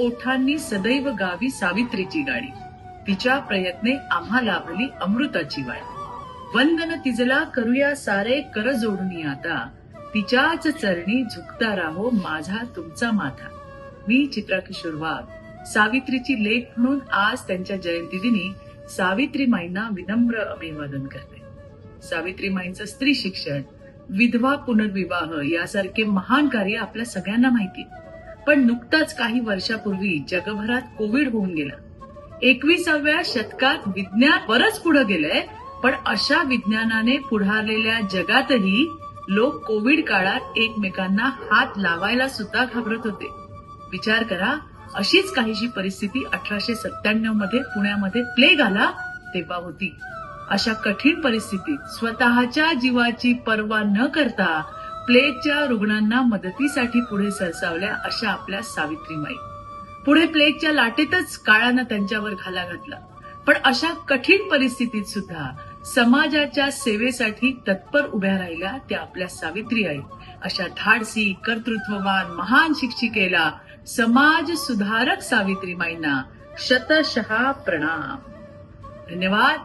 ओठांनी सदैव गावी सावित्रीची गाणी तिच्या प्रयत्ने आम्हा लाभली अमृताची वाट. वंदन तिजला करूया सारे कर जोडणी आता. तिच्याच चरणी झुकता राहो माझा तुमचा माथा. मी चित्रा किशोर वाघ. सावित्रीची लेख म्हणून आज त्यांच्या जयंती दिनी सावित्री माईंना विनम्र अभिवादन करते. सावित्री माईंचं स्त्री शिक्षण विधवा पुनर्विवाह यासारखे महान कार्य आपल्या सगळ्यांना माहिती पण नुकताच काही वर्षापूर्वी जगभरात कोविड होऊन गेला. एकविसाव्या शतकात विज्ञान बरंच पुढे गेलंय पण अशा विज्ञानाने पुढारलेल्या जगातही लोक कोविड काळात एकमेकांना हात लावायला सुद्धा घाबरत होते. विचार करा अशीच काहीशी परिस्थिती अठराशे सत्त्याण्णवमध्ये पुण्यामध्ये प्लेग आला तेव्हा होती. अशा कठीण परिस्थितीत स्वतःच्या जीवाची पर्वा न करता प्लेगच्या रुग्णांना मदतीसाठी पुढे सरसावल्या अशा आपल्या सावित्रीमाई पुढे प्लेगच्या लाटेतच काळानं त्यांच्यावर घाला घातला. पण अशा कठीण परिस्थितीत सुद्धा समाजाच्या सेवेसाठी तत्पर उभ्या राहिल्या त्या आपल्या सावित्री आई. अशा धाडसी कर्तृत्ववान महान शिक्षिकेला समाज सुधारक सावित्रीमाईंना शतशः प्रणाम. धन्यवाद.